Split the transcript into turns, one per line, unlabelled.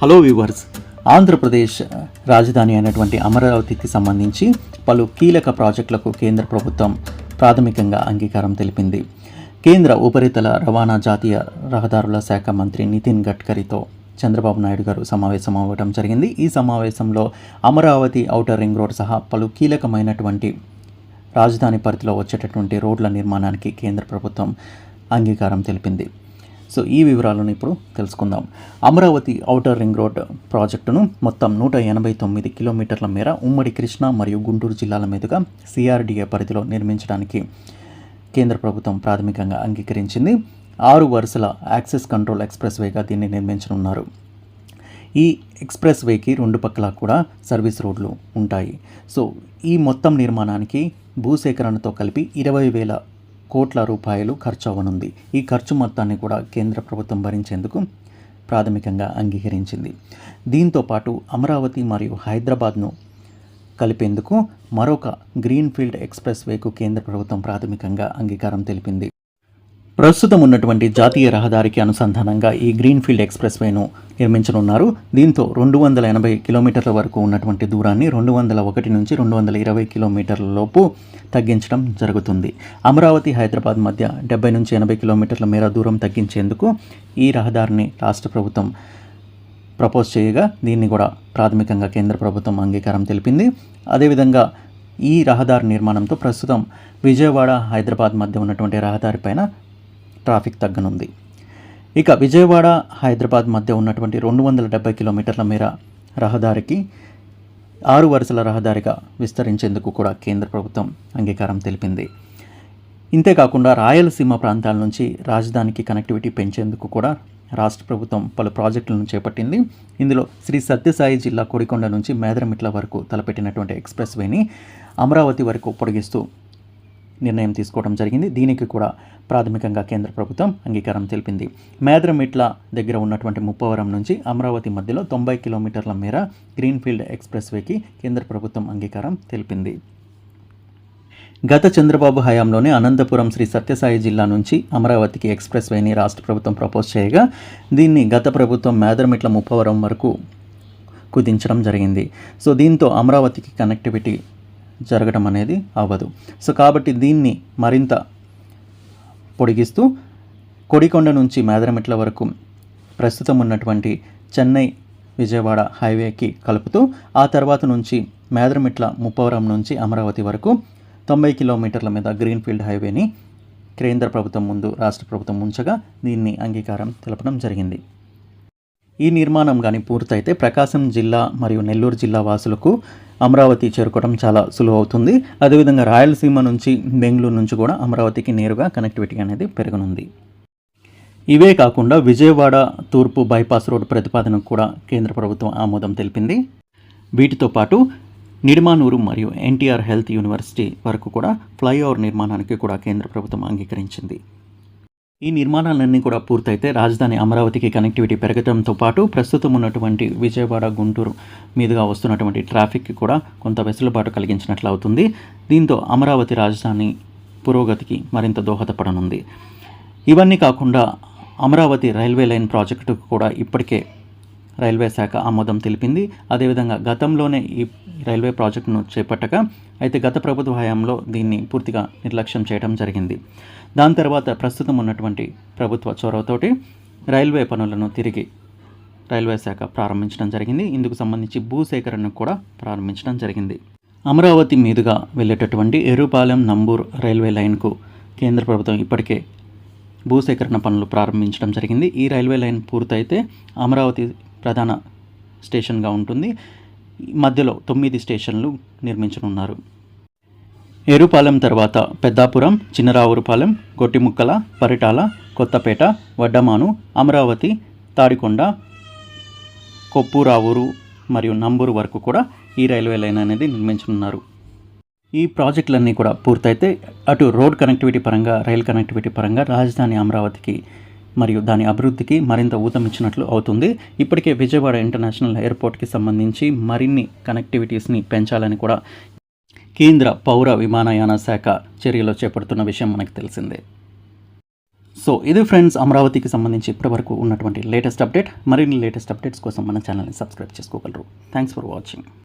Hello viewers Andhra Pradesh రాజధాని అయినటువంటి అమరావతికి సంబంధించి పలు కీలక ప్రాజెక్టులకు కేంద్ర ప్రభుత్వం ప్రాథమికంగా అంగీకారం తెలిపింది. కేంద్ర ఉపరితల రవాణా జాతీయ రహదారుల శాఖ మంత్రి నితిన్ గడ్కరీతో చంద్రబాబు నాయుడు గారు సమావేశం అవ్వడం జరిగింది. ఈ సమావేశంలో అమరావతి ఔటర్ రింగ్ రోడ్ సహా పలు కీలకమైనటువంటి రాజధాని పరిధిలో వచ్చేటటువంటి రోడ్ల నిర్మాణానికి కేంద్ర ప్రభుత్వం అంగీకారం తెలిపింది. సో ఈ వివరాలను ఇప్పుడు తెలుసుకుందాం. అమరావతి ఔటర్ రింగ్ రోడ్ ప్రాజెక్టును మొత్తం నూట ఎనభై తొమ్మిది కిలోమీటర్ల మేర ఉమ్మడి కృష్ణా మరియు గుంటూరు జిల్లాల మీదుగా సిఆర్డీఏ పరిధిలో నిర్మించడానికి కేంద్ర ప్రభుత్వం ప్రాథమికంగా అంగీకరించింది. ఆరు వరుసల యాక్సెస్ కంట్రోల్ ఎక్స్ప్రెస్ వేగా దీన్ని నిర్మించనున్నారు. ఈ ఎక్స్ప్రెస్ వేకి రెండు పక్కల కూడా సర్వీస్ రోడ్లు ఉంటాయి. సో ఈ మొత్తం నిర్మాణానికి భూసేకరణతో కలిపి ఇరవై వేల కోట్ల రూపాయలు ఖర్చు అవ్వనుంది ఈ ఖర్చు మొత్తాన్ని కూడా కేంద్ర ప్రభుత్వం భరించేందుకు ప్రాథమికంగా అంగీకరించింది. దీంతో పాటు అమరావతి మరియు హైదరాబాద్ను కలిపేందుకు మరొక గ్రీన్ఫీల్డ్ ఎక్స్ప్రెస్ వేకు కేంద్ర ప్రభుత్వం ప్రాథమికంగా అంగీకారం తెలిపింది. ప్రస్తుతం ఉన్నటువంటి జాతీయ రహదారికి అనుసంధానంగా ఈ గ్రీన్ఫీల్డ్ ఎక్స్ప్రెస్వేను నిర్మించనున్నారు. దీంతో రెండు వందల ఎనభై కిలోమీటర్ల వరకు ఉన్నటువంటి దూరాన్ని రెండు వందల ఒకటి నుంచి రెండు వందల ఇరవై కిలోమీటర్ల లోపు తగ్గించడం జరుగుతుంది. అమరావతి హైదరాబాద్ మధ్య డెబ్బై నుంచి ఎనభై కిలోమీటర్ల మేర దూరం తగ్గించేందుకు ఈ రహదారిని రాష్ట్ర ప్రభుత్వం ప్రపోజ్ చేయగా దీన్ని కూడా ప్రాథమికంగా కేంద్ర ప్రభుత్వం అంగీకారం తెలిపింది. అదేవిధంగా ఈ రహదారి నిర్మాణంతో ప్రస్తుతం విజయవాడ హైదరాబాద్ మధ్య ఉన్నటువంటి రహదారి పైన ట్రాఫిక్ తగ్గనుంది. ఇక విజయవాడ హైదరాబాద్ మధ్య ఉన్నటువంటి రెండు వందల డెబ్బై కిలోమీటర్ల మేర రహదారికి ఆరు వరుసల రహదారిగా విస్తరించేందుకు కూడా కేంద్ర ప్రభుత్వం అంగీకారం తెలిపింది. ఇంతేకాకుండా రాయలసీమ ప్రాంతాల నుంచి రాజధానికి కనెక్టివిటీ పెంచేందుకు కూడా రాష్ట్ర ప్రభుత్వం పలు ప్రాజెక్టులను చేపట్టింది. ఇందులో శ్రీ సత్యసాయి జిల్లా కోడికొండ నుంచి మేదరమిట్ల వరకు తలపెట్టినటువంటి ఎక్స్ప్రెస్ వేని అమరావతి వరకు పొడిగిస్తూ నిర్ణయం తీసుకోవడం జరిగింది. దీనికి కూడా ప్రాథమికంగా కేంద్ర ప్రభుత్వం అంగీకారం తెలిపింది. మేదరమిట్ల దగ్గర ఉన్నటువంటి ముప్పవరం నుంచి అమరావతి మధ్యలో తొంభై కిలోమీటర్ల మేర గ్రీన్ఫీల్డ్ ఎక్స్ప్రెస్ వేకి కేంద్ర ప్రభుత్వం అంగీకారం తెలిపింది. గత చంద్రబాబు హయాంలోనే అనంతపురం శ్రీ సత్యసాయి జిల్లా నుంచి అమరావతికి ఎక్స్ప్రెస్ వేని రాష్ట్ర ప్రభుత్వం ప్రపోజ్ చేయగా దీన్ని గత ప్రభుత్వం మేదరమిట్ల ముప్పవరం వరకు కుదించడం జరిగింది. సో దీంతో అమరావతికి కనెక్టివిటీ జరగడం అనేది అవ్వదు. సో కాబట్టి దీన్ని మరింత పొడిగిస్తూ కొడికొండ నుంచి మేదరమిట్ల వరకు ప్రస్తుతం ఉన్నటువంటి చెన్నై విజయవాడ హైవేకి కలుపుతూ ఆ తర్వాత నుంచి మేదరమిట్ల ముప్పవరం నుంచి అమరావతి వరకు తొంభై కిలోమీటర్ల మీద గ్రీన్ఫీల్డ్ హైవేని కేంద్ర ప్రభుత్వం ముందు రాష్ట్ర ప్రభుత్వం ఉంచగా దీన్ని అంగీకారం తెలపడం జరిగింది. ఈ నిర్మాణం కానీ పూర్తయితే ప్రకాశం జిల్లా మరియు నెల్లూరు జిల్లా వాసులకు అమరావతి చేరుకోవడం చాలా సులువు అవుతుంది అదేవిధంగా రాయలసీమ నుంచి బెంగళూరు నుంచి కూడా అమరావతికి నేరుగా కనెక్టివిటీ అనేది పెరగనుంది. ఇవే కాకుండా విజయవాడ తూర్పు బైపాస్ రోడ్డు ప్రతిపాదనకు కూడా కేంద్ర ప్రభుత్వం ఆమోదం తెలిపింది. వీటితో పాటు నిడిమానూరు మరియు ఎన్టీఆర్ హెల్త్ యూనివర్సిటీ వరకు కూడా ఫ్లైఓవర్ నిర్మాణానికి కూడా కేంద్ర ప్రభుత్వం అంగీకరించింది. ఈ నిర్మాణాలన్నీ కూడా పూర్తయితే రాజధాని అమరావతికి కనెక్టివిటీ పెరగడంతో పాటు ప్రస్తుతం ఉన్నటువంటి విజయవాడ గుంటూరు మీదుగా వస్తున్నటువంటి ట్రాఫిక్కి కూడా కొంత వెసులుబాటు కలిగించినట్లు అవుతుంది. దీంతో అమరావతి రాజధాని పురోగతికి మరింత దోహదపడనుంది. ఇవన్నీ కాకుండా అమరావతి రైల్వే లైన్ ప్రాజెక్టుకు కూడా ఇప్పటికే రైల్వే శాఖ ఆమోదం తెలిపింది. అదేవిధంగా గతంలోనే ఈ రైల్వే ప్రాజెక్టును చేపట్టగా అయితే గత ప్రభుత్వ హయాంలో దీన్ని పూర్తిగా నిర్లక్ష్యం చేయడం జరిగింది. దాని తర్వాత ప్రస్తుతం ఉన్నటువంటి ప్రభుత్వ చొరవతోటి రైల్వే పనులను తిరిగి రైల్వే శాఖ ప్రారంభించడం జరిగింది. ఇందుకు సంబంధించి భూసేకరణను కూడా ప్రారంభించడం జరిగింది. అమరావతి మీదుగా వెళ్ళేటటువంటి ఎరుపాలెం నంబూర్ రైల్వే లైన్కు కేంద్ర ప్రభుత్వం ఇప్పటికే భూసేకరణ పనులు ప్రారంభించడం జరిగింది. ఈ రైల్వే లైన్ పూర్తయితే అమరావతి ప్రధాన స్టేషన్గా ఉంటుంది. మధ్యలో తొమ్మిది స్టేషన్లు నిర్మించనున్నారు. ఎరుపాలెం తర్వాత పెద్దాపురం చిన్నరావురుపాలెం గొట్టిముక్కల పరిటాల కొత్తపేట వడ్డమాను అమరావతి తాడికొండ కొప్పురావూరు మరియు నంబూరు వరకు కూడా ఈ రైల్వే లైన్ అనేది నిర్మించనున్నారు. ఈ ప్రాజెక్టులన్నీ కూడా పూర్తయితే అటు రోడ్ కనెక్టివిటీ పరంగా రైల్ కనెక్టివిటీ పరంగా రాజధాని అమరావతికి మరియు దాని అభివృద్ధికి మరింత ఊతమిచ్చినట్లు అవుతుంది. ఇప్పటికే విజయవాడ ఇంటర్నేషనల్ ఎయిర్పోర్ట్కి సంబంధించి మరిన్ని కనెక్టివిటీస్ని పెంచాలని కూడా కేంద్ర పౌర విమానయాన శాఖ చర్యలు చేపడుతున్న విషయం మనకు తెలిసిందే. సో ఇది ఫ్రెండ్స్ అమరావతికి సంబంధించి ఇప్పటివరకు ఉన్నటువంటి లేటెస్ట్ అప్డేట్. మరిన్ని లేటెస్ట్ అప్డేట్స్ కోసం మన ఛానల్ని సబ్స్క్రైబ్ చేసుకోగలరు. Thanks for watching.